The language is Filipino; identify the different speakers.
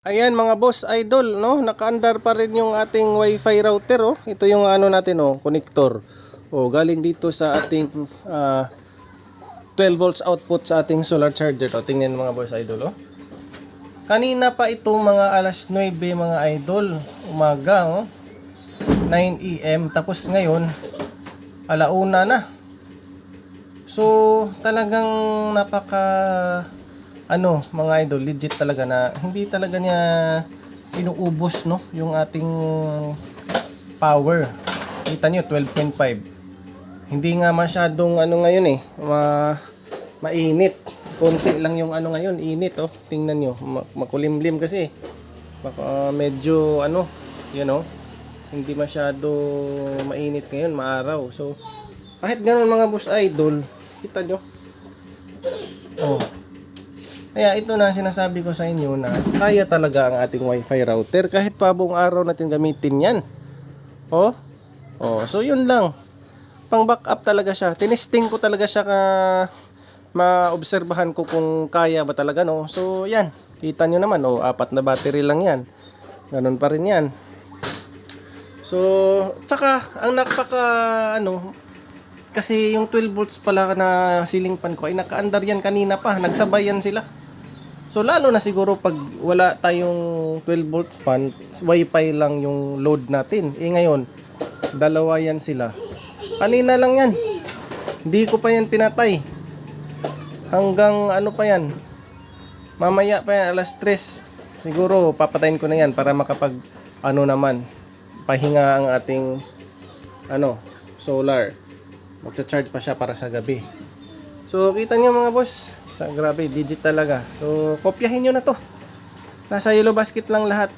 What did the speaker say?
Speaker 1: Ayan mga boss idol, no? Nakaandar pa rin yung ating wifi router, oh. Ito yung ano natin, oh, connector. Oh, galing dito sa ating ah, 12 volts output sa ating solar charger. Oh, tingnan mga boss idol, oh. Kanina pa itong mga alas 9 mga idol, umaga, oh. 9 AM tapos ngayon alauna na. So, talagang napaka ano, mga idol, legit talaga na hindi talaga niya inuubos no yung ating power. Kita niyo 12.5. Hindi nga masyadong ano ngayon eh, ma mainit. Konti lang yung ano ngayon, init oh. Tingnan niyo, ma- makulimlim kasi. Baka medyo ano, you know, hindi masyado mainit ngayon, maaraw. So, kahit ganun mga boss idol, kita nyo. Oh. Kaya ito na sinasabi ko sa inyo na kaya talaga ang ating wifi router kahit pa buong araw natin gamitin yan. Oh. Oh, so yun lang. Pang backup talaga siya. Tinesting ko talaga siya ka maobserbahan ko kung kaya ba talaga no. So yan, kita nyo naman oh, apat na battery lang yan. Ganun pa rin yan. So, tsaka ang napaka ano kasi yung 12 volts pala na ceiling fan ko ay nakaandar yan kanina pa, nagsabay yan sila. So lalo na siguro pag wala tayong 12 volts fan, wifi lang yung load natin. Eh ngayon, dalawa yan sila. Kanina lang yan. Hindi ko pa yan pinatay. Hanggang ano pa yan. Mamaya pa yan, alas 3. Siguro papatayin ko na yan para makapag ano naman, pahinga ang ating ano, solar. Magcha-charge pa siya para sa gabi. So, kita niyo mga boss, sa grabe, digit talaga. So, kopyahin niyo na to. Nasa yellow basket lang lahat.